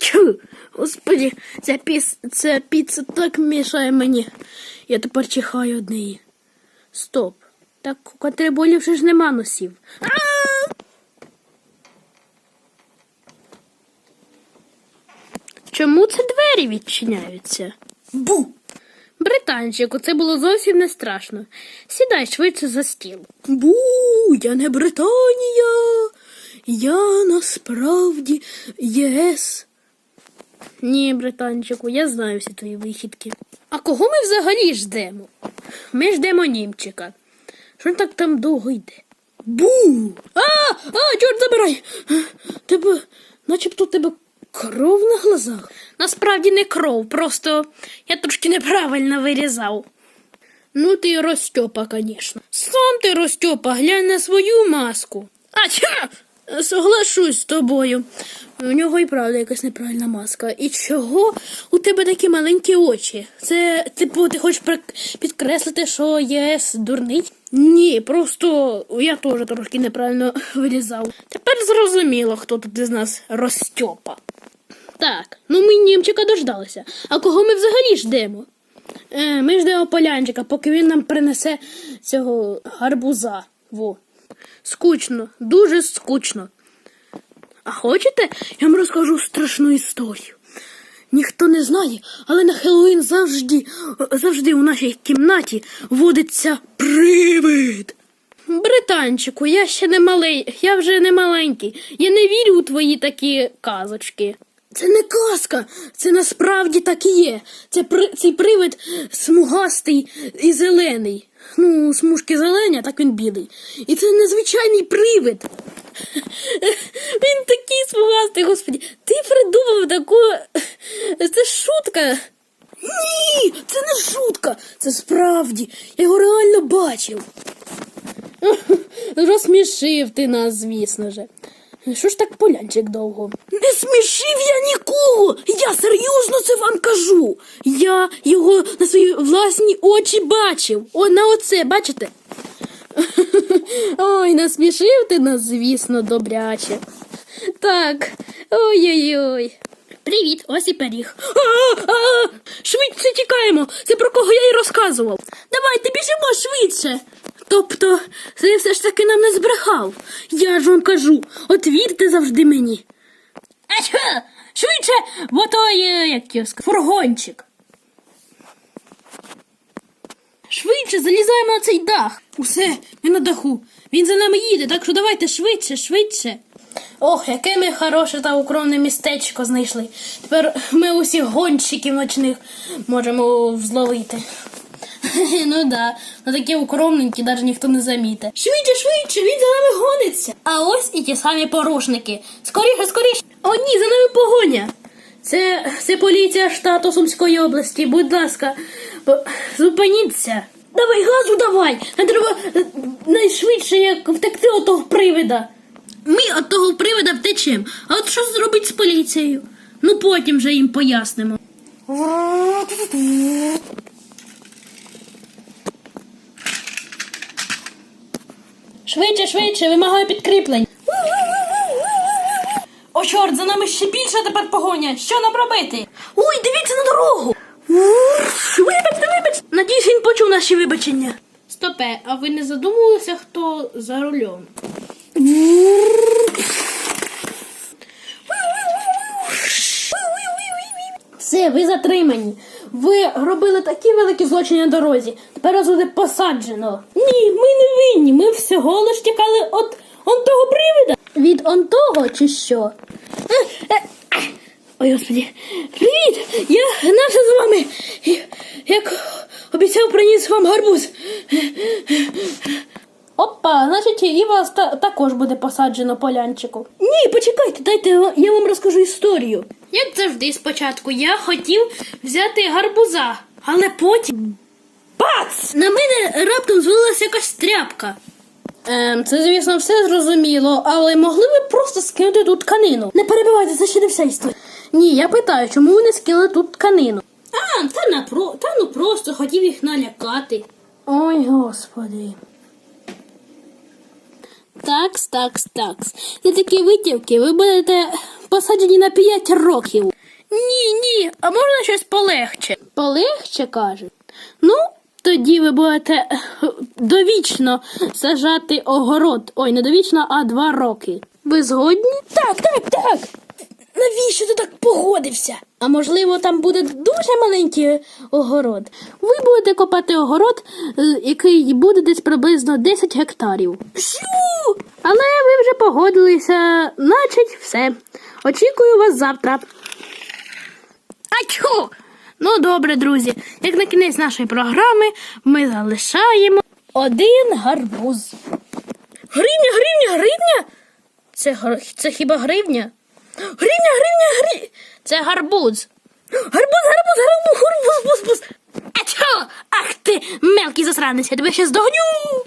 Ачу! Господи, ця, піс... ця піца так мішає мені. Я тепер чихаю од неї. Стоп. Так у катриболів вже ж нема носів. А! Чому це двері відчиняються? Бу! Британчику, це було зовсім не страшно. Сідай швидше за стіл. Бу! Я не Британія! Я насправді ЄС. Ні, британчику, я знаю всі твої вихідки. А кого ми взагалі ждемо? Ми ждемо німчика. Що так там довго йде? Бу! А! А, чорт забирай! Тебе, начебто тебе кров на глазах. Насправді не кров, просто я трошки неправильно вирізав. Ну ти Ростьопа, звісно. Сам ти Ростьопа, глянь на свою маску. А ча! Соглашусь з тобою. У нього і правда якась неправильна маска. І чого у тебе такі маленькі очі? Це, типу, ти хочеш підкреслити, що єс дурний? Ні, просто я теж трошки неправильно вирізав. Тепер зрозуміло, хто тут із нас Ростьопа. Так, ну ми німчика дождалися. А кого ми взагалі ждемо? Е, ми ждемо полянчика, поки він нам принесе цього гарбуза. Во. Скучно, дуже скучно. А хочете, я вам розкажу страшну історію. Ніхто не знає, але на Хеллоуін завжди, завжди у нашій кімнаті водиться привид. Британчику, я ще не малий, я вже не маленький. Я не вірю у твої такі казочки. Це не казка, це насправді так і є. Це при, цей привид смугастий і зелений. Ну, смужки зелені, а так він білий. І це незвичайний привид. Він такий смугастий, господі. Ти придумав таку. Це шутка. Ні, це не шутка, це справді. Я його реально бачив. Розсмішив ти нас, звісно же. Що ж так полянчик довго? Не смішив я нікого. Я серйозно це вам кажу. Я його на свої власні очі бачив. О, на оце, бачите? Ой, насмішив ти нас, звісно, добряче. Так, ой-ой-ой. Привіт, ось і пиріг. Швидше тікаємо. Це про кого я й розказував. Давайте біжимо швидше. Тобто, ти все ж таки нам не збрехав. Я ж вам кажу, от вірте завжди мені. Швидше, бо то є як його сказати, фургончик. Швидше залізаємо на цей дах. Усе, ми на даху. Він за нами їде, так що давайте швидше, швидше. Ох, яке ми хороше та укромне містечко знайшли. Тепер ми усіх гонщиків ночних можемо взловити. Ну да, на такі укромненькі навіть ніхто не замітить. Швидше, швидше, він за нами гониться. А ось і ті самі порушники. Скоріше, скоріше. О, ні, за нами погоня. Це, це поліція штату Сумської області. Будь ласка, зупиніться. Давай газу давай! Нам треба е, найшвидше як втекти от того привида. Ми від того привида втечемо. А от що зробить з поліцією? Ну потім вже їм пояснимо. Швидше, швидше, вимагаю підкріплень. Чорт, за нами ще більше тепер погоня. Що нам робити? Ой, дивіться на дорогу. Вибачте, вибачте. Надіюсь, він почув наші вибачення. Стопе, а ви не задумувалися, хто за рулем? Все, ви затримані. Ви робили такі великі злочини на дорозі. Тепер вас буде посаджено. Ні, ми не винні. Ми всього лиш тікали від он того привида. Від он того чи що? Ой, господи. Привіт! Я гнався з вами. Як обіцяв, приніс вам гарбуз. Опа, значить, і вас та- також буде посаджено полянчику. Ні, почекайте, дайте я вам розкажу історію. Як завжди, спочатку я хотів взяти гарбуза, але потім. Бац! На мене раптом звалилася якась тряпка. Ем, це, звісно, все зрозуміло, але могли ви просто скинути тут тканину? Не перебивайте, це ще не вся історія. Ні, я питаю, чому ви не скинули тут тканину? А, та, напро... та ну просто хотів їх налякати. Ой, господи. Такс, такс, такс. За такі витівки ви будете посаджені на 5 років. Ні, ні, а можна щось полегче? Полегче каже. Ну, тоді ви будете е, довічно сажати огород. Ой, не довічно, а два роки. Ви згодні? Так, так, так. Навіщо ти так погодився? А можливо, там буде дуже маленький огород. Ви будете копати огород, е, який буде десь приблизно 10 гектарів. Що? Але ви вже погодилися, значить, все. Очікую вас завтра. А? Ну, добре, друзі. Як на кінець нашої програми ми залишаємо один гарбуз. Гривня, гривня, гривня? Це, це хіба гривня? Гривня, гривня, гривня. Це гарбуз. Гарбуз, гарбуз, гарбуз, гарбуз, чо? Ах ти, мелкий засранець, я тебе ще здогню.